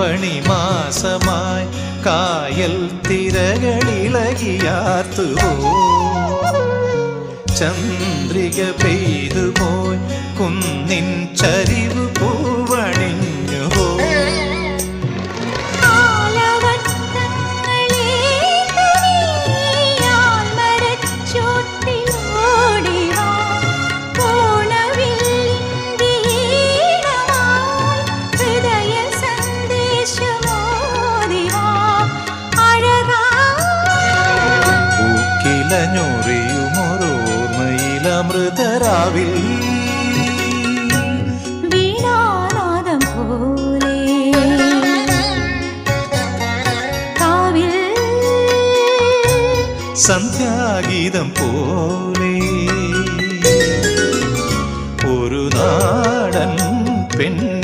ஆவணி மாசமாய் காயல் திரகளிலகியாத்துவோ சந்திரிக பெய்து போய் அமிர்தராவில். வீணாநாதம் போலே. காவில் சந்தியாகீதம் போலே. ஒரு நாடன் பெண்